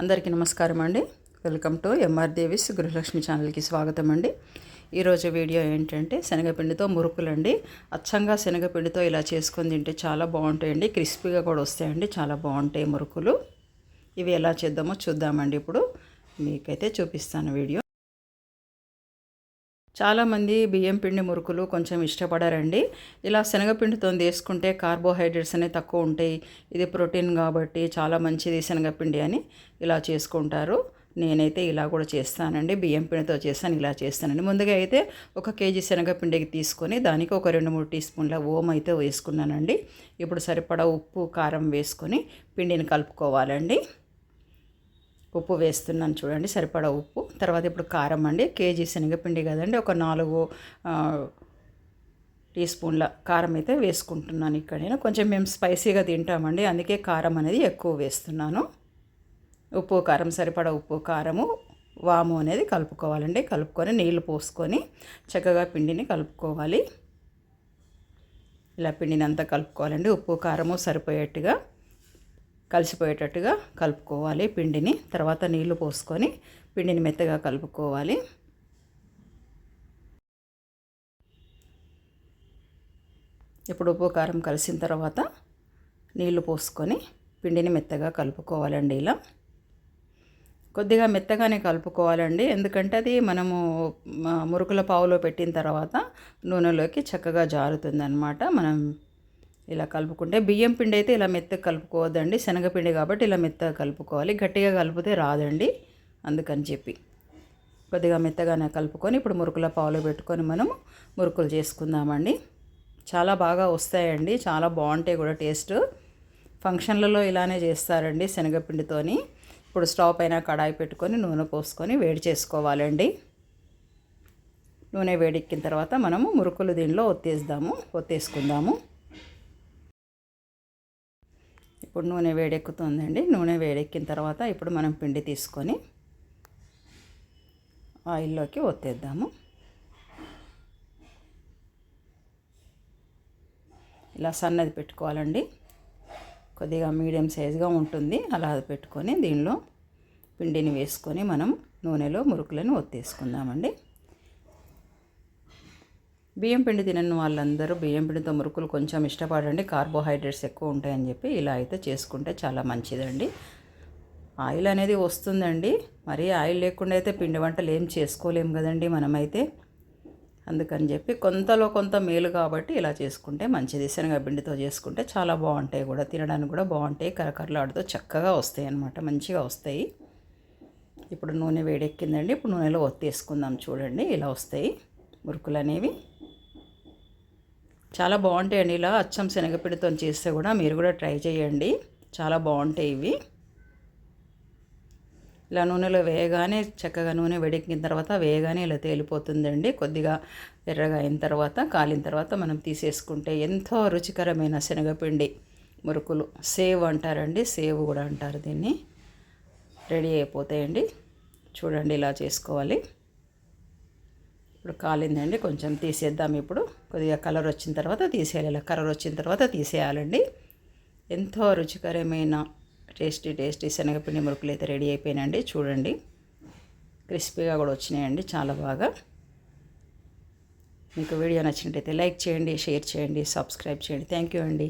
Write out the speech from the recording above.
అందరికీ నమస్కారం అండి. Welcome to M R Devi's Gruhalakshmi ఛానల్కి స్వాగతం అండి. ఈరోజు వీడియో ఏంటంటే శనగపిండితో మురుకులండి. అచ్చంగా శనగపిండితో ఇలా చేసుకొని తింటే చాలా బాగుంటాయండి. క్రిస్పీగా కూడా వస్తాయండి. చాలా బాగుంటాయి మురుకులు. ఇవి ఎలా చేద్దామో చూద్దామండి ఇప్పుడు. మీకైతే చూపిస్తాను వీడియో. చాలామంది బియ్యం పిండి మురుకులు కొంచెం ఇష్టపడారండి. ఇలా శనగపిండితో తీసుకుంటే కార్బోహైడ్రేట్స్ అనేవి తక్కువ ఉంటాయి. ఇది ప్రోటీన్ కాబట్టి చాలా మంచిది శనగపిండి అని ఇలా చేసుకుంటారు. నేనైతే ఇలా కూడా చేస్తానండి. బియ్యం పిండితో చేస్తాను ఇలా చేస్తానండి. ముందుగా అయితే ఒక కేజీ శనగపిండికి తీసుకొని దానికి ఒక రెండు మూడు టీ స్పూన్ల ఓం అయితే వేసుకున్నానండి. ఇప్పుడు సరిపడా ఉప్పు కారం వేసుకొని పిండిని కలుపుకోవాలండి. ఉప్పు వేస్తున్నాను చూడండి సరిపడా ఉప్పు. తర్వాత ఇప్పుడు కారం అండి కేజీ శనగపిండి కదండి ఒక నాలుగు టీ స్పూన్ల కారం అయితే వేసుకుంటున్నాను ఇక్కడ నేను. కొంచెం మేము స్పైసీగా తింటామండి అందుకే కారం అనేది ఎక్కువ వేస్తున్నాను. ఉప్పు కారం సరిపడా ఉప్పు కారము వాము అనేది కలుపుకోవాలండి. కలుపుకొని నీళ్ళు పోసుకొని చక్కగా పిండిని కలుపుకోవాలి. ఇలా పిండిని అంతా కలుపుకోవాలండి. ఉప్పు కారము సరిపోయేట్టుగా కలిసిపోయేటట్టుగా కలుపుకోవాలి పిండిని. తర్వాత నీళ్ళు పోసుకొని పిండిని మెత్తగా కలుపుకోవాలి. ఇప్పుడు ఉప్పు కారం కలిసిన తర్వాత నీళ్ళు పోసుకొని పిండిని మెత్తగా కలుపుకోవాలండి ఇలా. కొద్దిగా మెత్తగానే కలుపుకోవాలండి. ఎందుకంటే అది మనము మురుకుల పావులో పెట్టిన తర్వాత నూనెలోకి చక్కగా జారుతుందనమాట మనం ఇలా కలుపుకుంటే బియ్యం పిండి అయితే ఇలా మెత్తగా కలుపుకోవద్దండి. శనగపిండి కాబట్టి ఇలా మెత్తగా కలుపుకోవాలి. గట్టిగా కలిపితే రాదండి. అందుకని చెప్పి కొద్దిగా మెత్తగానే కలుపుకొని ఇప్పుడు మురుకుల పావులు పెట్టుకొని మనం మురుకులు చేసుకుందామండి. చాలా బాగా వస్తాయండి. చాలా బాగుంటాయి కూడా టేస్ట్. ఫంక్షన్లలో ఇలానే చేస్తారండి శనగపిండితోని. ఇప్పుడు స్టవ్ పైన కడాయి పెట్టుకొని నూనె పోసుకొని వేడి చేసుకోవాలండి. నూనె వేడెక్కిన తర్వాత మనము మురుకులు దీనిలో ఒత్తేద్దాము ఒత్తేసుకుందాము. ఇప్పుడు నూనె వేడెక్కుతుందండి. నూనె వేడెక్కిన తర్వాత ఇప్పుడు మనం పిండి తీసుకొని ఆయిల్లోకి ఒత్తేద్దాము. ఇలా సన్నది పెట్టుకోవాలండి. కొద్దిగా మీడియం సైజుగా ఉంటుంది. అలా అది పెట్టుకొని దీనిలో పిండిని వేసుకొని మనం నూనెలో మురుకులను ఒత్తేసుకుందామండి. బియ్యం పిండి తినని వాళ్ళందరూ బియ్యం పిండితో మురుకులు కొంచెం ఇష్టపడండి. కార్బోహైడ్రేట్స్ ఎక్కువ ఉంటాయని చెప్పి ఇలా అయితే చేసుకుంటే చాలా మంచిదండి. ఆయిల్ అనేది వస్తుందండి. మరి ఆయిల్ లేకుండా అయితే పిండి వంటలు ఏం చేసుకోలేము కదండి మనమైతే. అందుకని చెప్పి కొంతలో కొంత మేలు కాబట్టి ఇలా చేసుకుంటే మంచిది. శనగపిండితో చేసుకుంటే చాలా బాగుంటాయి కూడా. తినడానికి కూడా బాగుంటాయి. కరకరలాడుతూ చక్కగా వస్తాయి అన్నమాట. మంచిగా వస్తాయి. ఇప్పుడు నూనె వేడెక్కిందండి. ఇప్పుడు నూనెలో ఒత్తేసుకుందాం చూడండి. ఇలా వస్తాయి మురుకులు అనేవి చాలా బాగుంటాయండి ఇలా అచ్చం శనగపిండితో చేస్తే కూడా మీరు కూడా ట్రై చేయండి. చాలా బాగుంటాయి ఇవి. ఇలా నూనెలో వేయగానే చక్కగా నూనె వేడెక్కిన తర్వాత వేయగానే ఇలా తేలిపోతుందండి. కొద్దిగా ఎర్రగా అయిన తర్వాత కాలిన తర్వాత మనం తీసేసుకుంటే ఎంతో రుచికరమైన శనగపిండి మురుకులు. సేవ్ అంటారండి. సేవ్ కూడా అంటారు దీన్ని. రెడీ అయిపోతాయండి. చూడండి ఇలా చేసుకోవాలి. ఇప్పుడు కాలిందండి కొంచెం తీసేద్దాం ఇప్పుడు. కొద్దిగా కలర్ వచ్చిన తర్వాత తీసేయాలి. ఇలా కలర్ వచ్చిన తర్వాత తీసేయాలండి. ఎంతో రుచికరమైన టేస్టీ టేస్టీ శనగపిండి మురుకులు అయితే రెడీ అయిపోయినాయండి. చూడండి క్రిస్పీగా కూడా వచ్చినాయండి చాలా బాగా. మీకు వీడియో నచ్చినట్టయితే లైక్ చేయండి షేర్ చేయండి సబ్స్క్రైబ్ చేయండి. థ్యాంక్ యూ అండి.